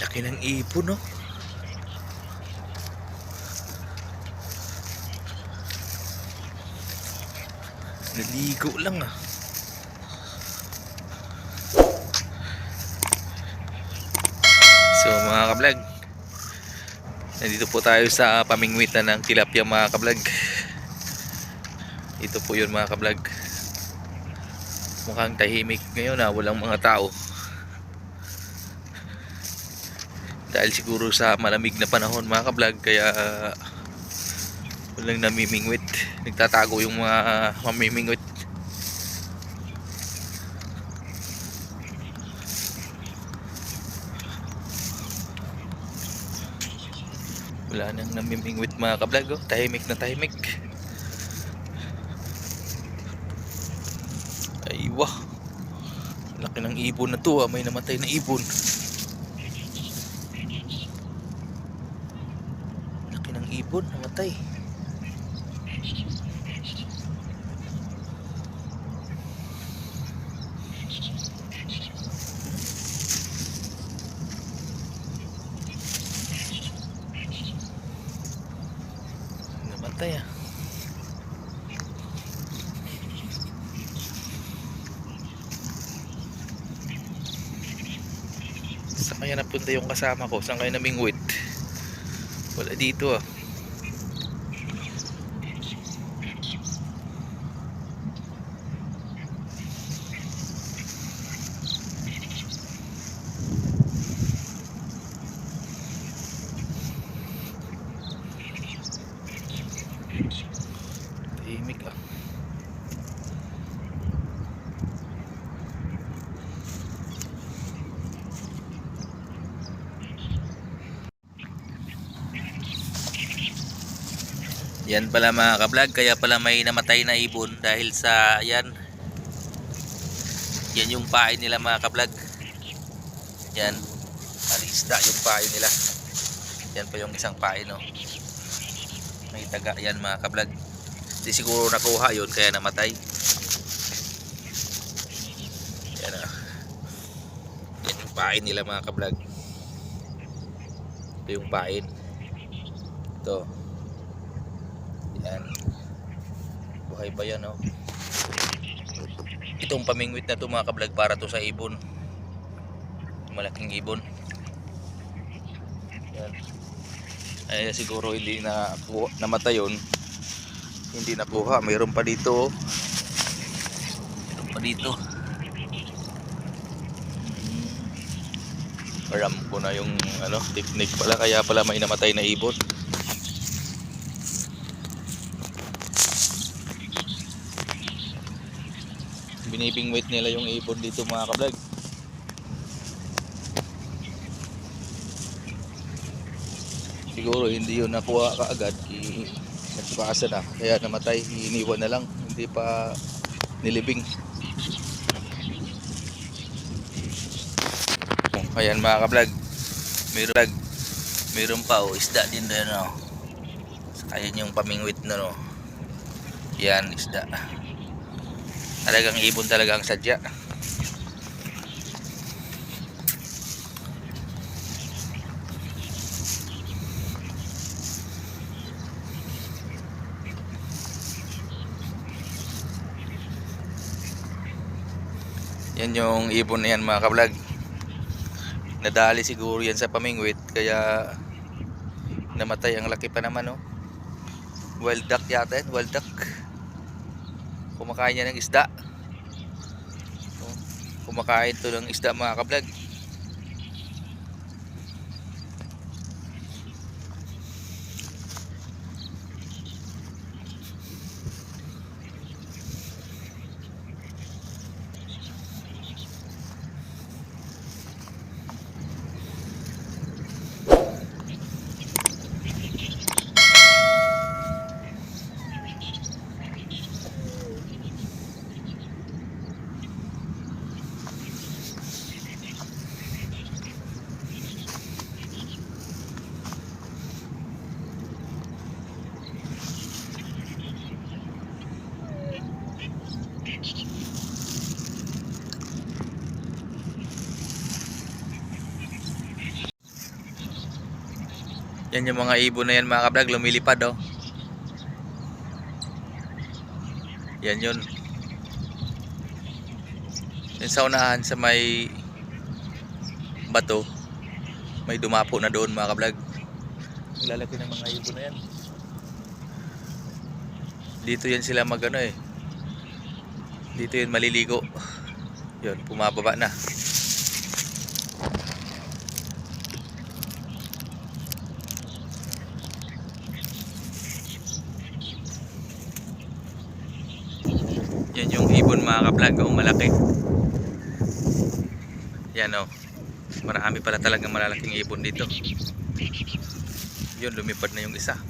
Laki ng ipon, no? Naligo lang ah. So mga kablog, nandito po tayo sa pamingwitan ng tilapia mga kablog. Ito po yun mga kablog. Mukhang tahimik ngayon na walang mga tao. Dahil siguro sa malamig na panahon mga kablog kaya uh, walang namimingwit. Nagtatago yung mga mamimingwit. Wala nang namimingwit mga kablog. Oh. Tahimik na tahimik. Ay wah. Laki ng ibon na to ah. May namatay na ibon. Ibon. Namatay. Namatay ah. Saan kaya napunta yung kasama ko? Saan kaya namingwit? Wala dito ah. Tahimik ah. Yan pala mga kablog, kaya pala may namatay na ibon dahil sa yan. Yan yung pain nila mga kablog. Yan. Alisda yung pain nila. Yan pa yung isang pain no. May taga yan mga kablog. Di siguro nakuha yun kaya namatay. Yan ah. Yan yung pain nila mga kablog. Ito yung pain. Ito. Yan. Buhay pa yan, oh. Itong pamingwit na to mga kablog para to sa ibon. Malaking ibon. Yan. Ay siguro hindi na namatay yun. Hindi nakuha. Mayroon pa dito. oh. Mayroon pa dito. Aram ko na yung ano, technique pala kaya pala may namatay na ibon. binibingwit nila yung ibon dito mga kablog siguro hindi yun nakuha kaagad i nagpasa na. Kaya namatay iniwan na lang hindi pa nilibing. Ayan mga kablog meron, meron pa oh, isda din doon oh. ayan yung pamingwit na no. Yan isda. Talagang ibon talaga ang sadya yan yung ibon na yan mga kablog. Nadali siguro yan sa pamingwit kaya namatay ang laki pa naman oh. Wild duck yata yan wild duck. Kumakain niya ng isda. Oh, kumakain to ng isda mga kablog Yan yung mga ibon na yan mga kablog, lumilipad oh. Yan yun. Yan sa unahan sa may bato, may dumapo na doon mga kablog. Ang lalaki ng mga ibon na yan. Dito yan sila magano eh. Dito yun maliligo. Yun, pumababa na. Yan yung ibon mga kablog, oh, malaki. Yan oh. Marami pala talagang malalaking ibon dito. Yun, lumipad na yung isa.